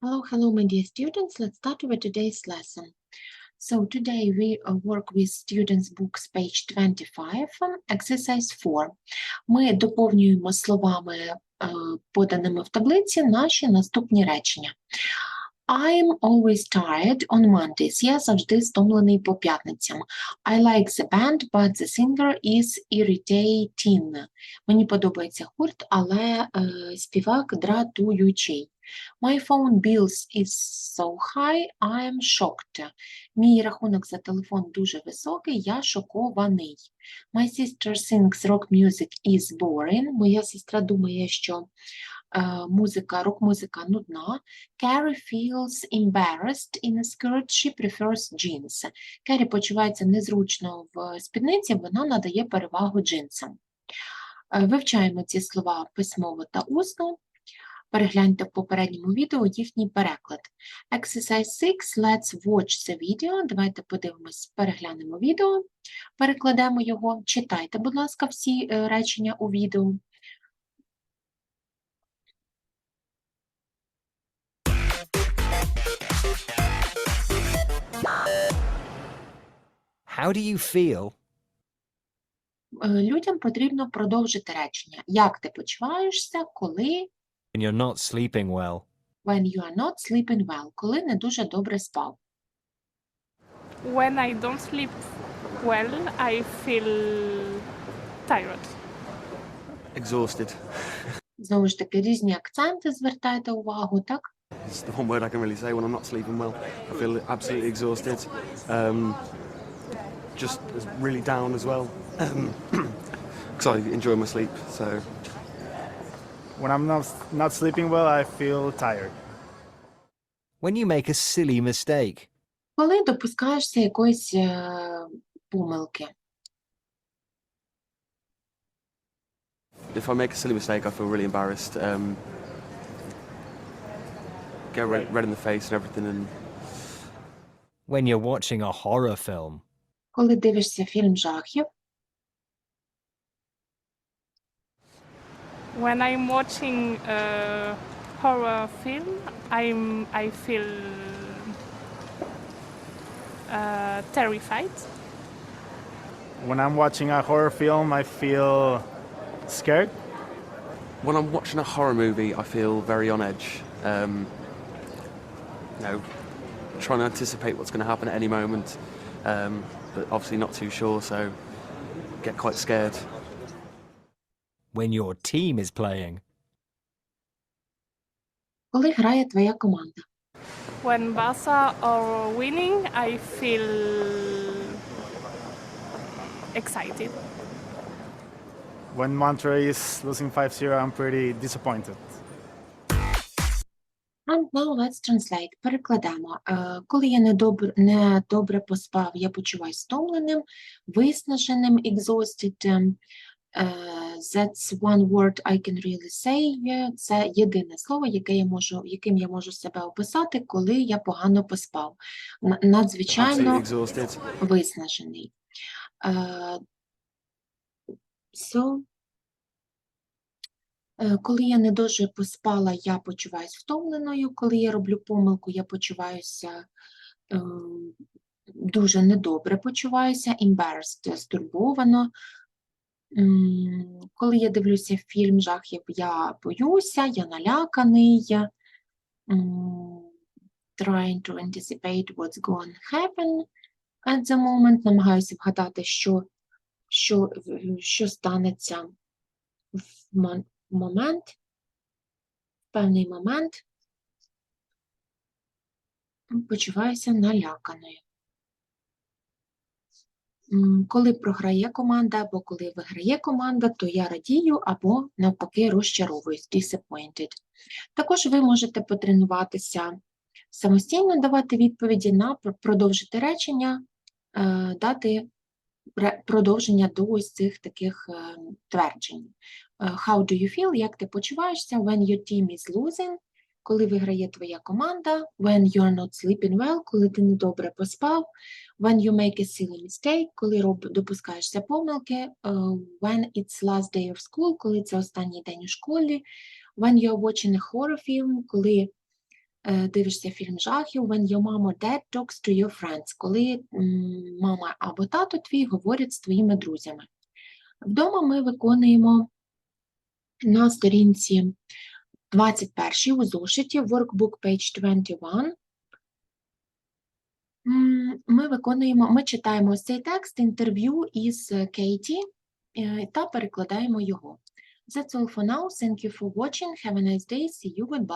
Hello, hello, my dear students. Let's start with today's lesson. So today we uh, work with students books page 25, um, exercise 4. Ми доповнюємо словами, е, поданими в таблиці, наші наступні речення. I'm always tired on Mondays. Я завжди стомлений по п'ятницям. I like the band, but the singer is irritating. Мені подобається гурт, але е, співак дратуючий. My phone bills is so high, I am shocked. Мій рахунок за телефон дуже високий, я шокований. My sister thinks rock music is boring. Моя сестра думає, що е, музика, рок-музика нудна. Carrie feels embarrassed in a skirt, she prefers jeans. Керрі почувається незручно в спідниці, вона надає перевагу джинсам. Е, Вивчаємо ці слова письмово та усно. Перегляньте в попередньому відео їхній переклад. Exercise 6, let's watch the video. Давайте подивимось, переглянемо відео, перекладемо його. Читайте, будь ласка, всі е, речення у відео. How do you feel Е, Людям потрібно продовжити речення. Як ти почуваєшся, коли when you're not sleeping well? when you are not sleeping well, коли не дуже добре спав? When I don't sleep well, I feel tired. exhausted Знову ж таки, різні акценти звертайте увагу, так? is the one word I can really say when I'm not sleeping well. I feel absolutely exhausted. Um, just really down as well. Because I enjoy my sleep. So When I'm not, not sleeping well, I feel tired. When you make a silly mistake? Коли допускаєшся якоїсь е, помилки. if I make a silly mistake, I feel really embarrassed. Um, get red, red in the face and everything. And When you're watching a horror film? Коли дивишся фільм жахів, When I'm watching a horror film, I'm I feel uh, terrified. When I'm watching a horror film, I feel scared. when I'm watching a horror movie, I feel very on edge. Um, you know, trying to anticipate what's going to happen at any moment, um, but obviously not too sure. So get quite scared. When your team is playing? коли грає твоя команда. When Barca are winning, I feel excited. When Monterey is losing 5-0, I'm pretty disappointed. And now let's translate. Перекладемо. Е, Коли я недобре, недобре поспав, я почуваюся стомленим, виснаженим, exhausted. ем, е, That's one word I can really say. Це єдине слово, яке я можу, яким я можу себе описати, коли я погано поспав. Надзвичайно виснажений. Е, So, е, коли я не дуже поспала, я почуваюся втомленою. Коли я роблю помилку, я почуваюся е, дуже недобре почуваюся, embarrassed, стурбовано. Коли я дивлюся фільм жахів, я боюся, я наляканий. М, Trying to anticipate what's going to happen at the moment, намагаюся вгадати, що, що, що станеться в момент, в певний момент. Почуваюся наляканою. Коли програє команда або коли виграє команда, то я радію або навпаки розчаровуюсь, disappointed. Також ви можете потренуватися самостійно давати відповіді на продовжити речення, е, дати продовження до ось цих таких е, тверджень. Е, How do you feel? Як ти почуваєшся? When your team is losing, коли виграє твоя команда, when you are not sleeping well, коли ти недобре поспав, when you make a silly mistake, коли роб, допускаєшся помилки, е, when it's last day of school, коли це останній день у школі, when you are watching a horror film, коли е, дивишся фільм жахів When your mom or dad talks to your friends, коли мама або тато твій говорять з твоїми друзями. Вдома ми виконуємо на сторінці 21 у зошиті Workbook page 21. Ми виконуємо, ми читаємо ось цей текст інтерв'ю із Кейті е, та перекладаємо його. That's all for now. Thank you for watching. Have a nice day. See you. Goodbye.